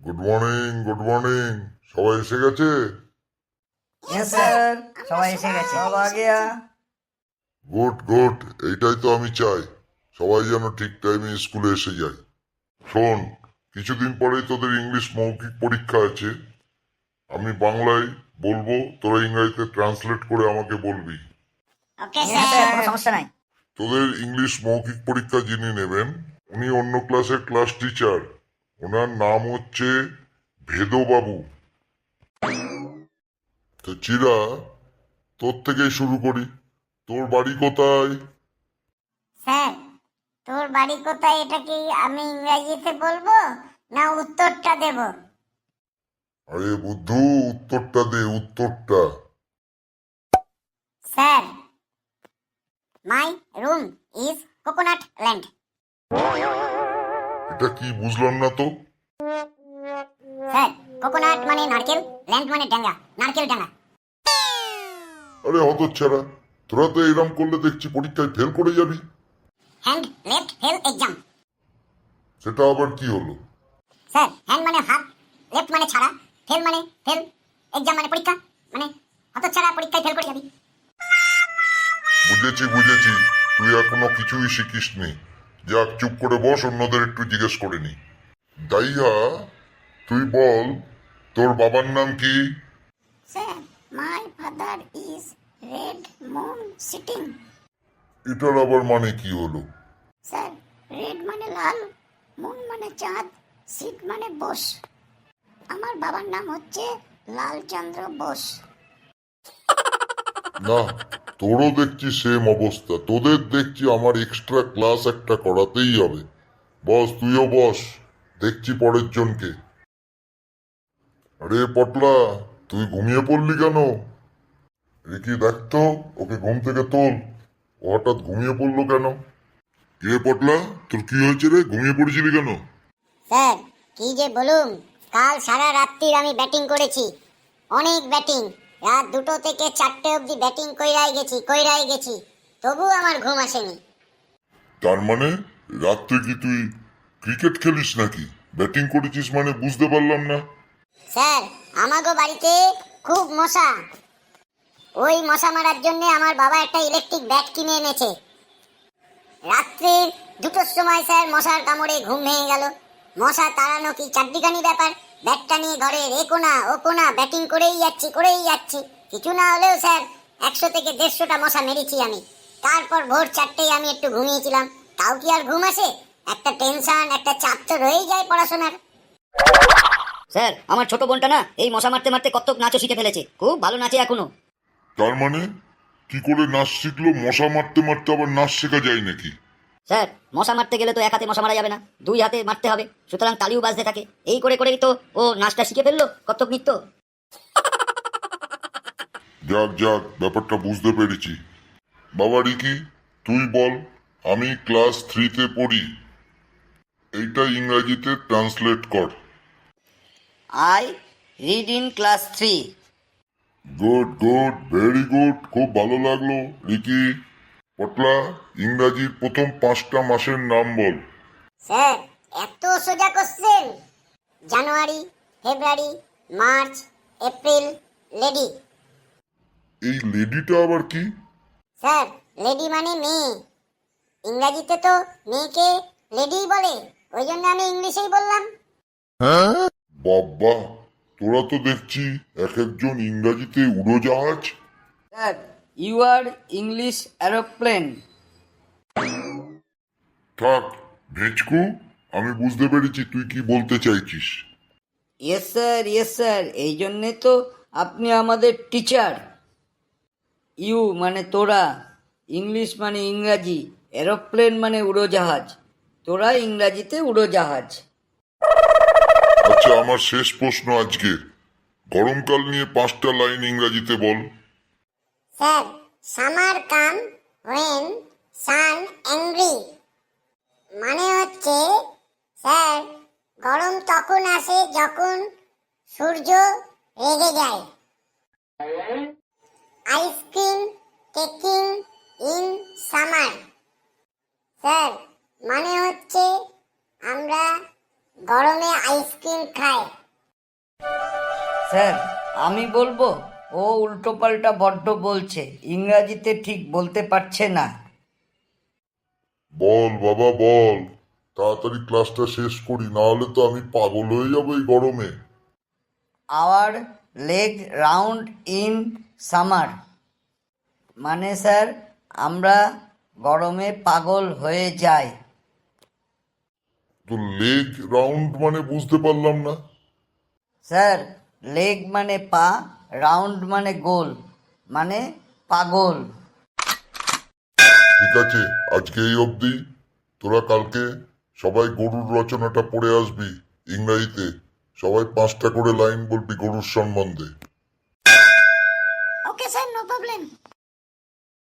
Good morning good morning সবাই এসে গেছে? স্যার সবাই এসে গেছে। সব আ গুড গুড এইটাই তো আমি চাই। সবাই যেন ঠিক টাইমে স্কুলে এসে যায়। শোন কিছুদিন পরেই তোদের ইংলিশ মৌখিক পরীক্ষা আছে। আমি বাংলায় বলব তোরা ইংরেজিতে ট্রান্সলেট করে আমাকে বলবি। ওকে স্যার কোনো সমস্যা নাই। তোদের ইংলিশ মৌখিক পরীক্ষা যিনি নেবেন উনি অন্য ক্লাসের ক্লাস টিচার ওনার নাম হচ্ছে ভেদবাবু। তো চিরা তোর থেকেই শুরু করি। তোর বাড়ি কোথায়? স্যার তোর বাড়ি কোথায় এটা কি আমি ইংরেজিতে বলব না উত্তরটা দেব? আরে বুদ্ধু উত্তরটা দে উত্তরটা। স্যার মাই রুম ইজ কি বুঝলাম না তো? স্যার কোকোনাট মানে নারকেল ল্যান্ড মানে ডাঙ্গা নারকেল ডাঙ্গা আরে হতচ্ছাড়া তোরা তো এরম করলে দেখছি পরীক্ষায় ফেল করে যাবি। হ্যান্ড লেফট ফেল এক্সাম সেটা আবার কি হলো? স্যার হ্যান্ড মানে হাত লেফট মানে ছাড়া ফেল মানে ফেল এক্সাম মানে পরীক্ষা মানে হত ছাড়া পরীক্ষায় ফেল করে যাবি। বুঝেছি বুঝেছি তুই এখনও কিছুই শিখিসনি। যাক চুপ করে বস অন্যদের একটু জিজ্ঞেস করে নি। দাইয়া তুই বল তোর বাবার নাম কি? Sir my father is red moon sitting. এটার আবার মানে কি হলো? স্যার রেড মানে লাল মুন মানে চাঁদ সিট মানে বোস। আমার বাবার নাম হচ্ছে লালচন্দ্র বোস। না তোরও দেখছি সেম অবস্থা। তোদের দেখছি আমার এক্সট্রা ক্লাস একটা করাতেই হবে। বস, তুইও বস। দেখছি পরের জনকে। আরে পটলা, তুই ঘুমিয়ে পড়লি কেন? রিকি দেখতো ওকে ঘুম থেকে তোল। ও হঠাৎ ঘুমিয়ে পড়ল কেন? কে পটলা? তোর কি হয়েছে রে? ঘুমিয়ে পড়েছিলি কেন? স্যার, কি যে বলুন, কাল সারা রাত্রির আমি ব্যাটিং করেছি। অনেক ব্যাটিং। রাত দুটো থেকে চারটে অবধি ব্যাটিং কইরাই গেছি কইরাই গেছি। তবু আমার ঘুম আসেনি। তার মানে রাত্রে কি তুই ক্রিকেট খেলিস নাকি? ব্যাটিং করেছিস মানে বুঝতে পারলাম না। স্যার আমাগো বাড়িতে খুব মশা। ওই মশা মারার জন্য আমার বাবা একটা ইলেকট্রিক ব্যাট কিনে এনেছে। রাত্রে দুটোর সময় স্যার মশার কামড়ে ঘুম ভেঙে গেল। মশা তাড়ানো কি চারদিখানি ব্যাপার? ব্যাটটা নিয়ে ঘরে এ কোনা ও কোনা ব্যাটিং করেই যাচ্ছি করেই যাচ্ছি। কিছু না হলেও স্যার একশো থেকে দেড়শোটা মশা মেরেছি আমি। তারপর ভোর চারটেই আমি একটু ঘুমিয়েছিলাম। তাও কি আর ঘুম আসে? একটা টেনশন একটা চাপ তো রয়েই যায় পড়াশোনার। স্যার আমার ছোট বোনটা না এই মশা মারতে মারতে কত্তক নাচও শিখে ফেলেছে। খুব ভালো নাচে এখনও। তার মানে? কি করে নাচ শিখলো? মশা মারতে মারতে আবার নাচ শেখা যায় নাকি? স্যার মশা মারতে গেলে তো এক হাতে মশা মারা যাবে না দুই হাতে মারতে হবে। সুতরাং তালিও বাজতে থাকে। এই করে করেই তো ও নাচটা শিখে ফেলল কত্তক নৃত্য। যাক যাক ব্যাপারটা বুঝতে পেরেছি। বাবা রিকি তুই বল আমি ক্লাস থ্রিতে পড়ি। এইটা ইংরাজিতে ট্রান্সলেট কর। I read in class three. Good good very good খুব ভালো লাগল রিকি। পটলা ইংরাজির প্রথম পাঁচটা মাসের নাম বল। স্যার এত সোজা question January February March April lady. এই লেডিটা আবার কি? স্যার লেডি মানে মেয়ে। ইংরাজিতে তো মেয়েকে লেডিই বলে ওই জন্য আমি ইংলিশেই বললাম। হ্যাঁ বাবা তোরা তো দেখছি এক একজন ইংরাজিতে উড়োজাহাজ। Sir you are English aeroplane. থাক ভেচকু আমি বুঝতে পেরেছি তুই কি বলতে চাইছিস। ইয়েস স্যার ইয়েস স্যার এই জন্যে তো আপনি আমাদের টিচার ইউ মানে তোরা ইংলিশ মানে ইংরাজি এরোপ্লেন মানে উড়োজাহাজ তোরা ইংরাজিতে উড়োজাহাজ। আচ্ছা আমার শেষ প্রশ্ন আজকে গরমকাল নিয়ে পাঁচটা লাইন ইংরাজিতে বল। Sir summer come when sun angry মানে হচ্ছে, স্যার, গরম তখন আসে যখন সূর্য রেগে যায়। Ice cream taking in summer. Sir মানে হচ্ছে, আমরা গরমে আইসক্রিম খায় স্যার, আমি বলব ও উল্টোপাল্টা বড্ড বলছে। ইংরাজিতে ঠিক বলতে পারছে না। বল বাবা বল। তাড়াতাড়ি ক্লাসটা শেষ করি না হলে তো আমি পাগল হয়ে যাব এই গরমে। Our leg round in summer মানে স্যার আমরা গরমে পাগল হয়ে যাই। তো লেগ রাউন্ড মানে বুঝতে পারলাম না। স্যার লেগ মানে পা রাউন্ড মানে গোল মানে পাগল। ঠিক আছে আজকে এই অবধি। তোরা কালকে সবাই গরুর রচনাটা পড়ে আসবি ইংরাজিতে। সবাই পাঁচটা করে লাইন বলবি গরুর সম্বন্ধে। Okay sir no problem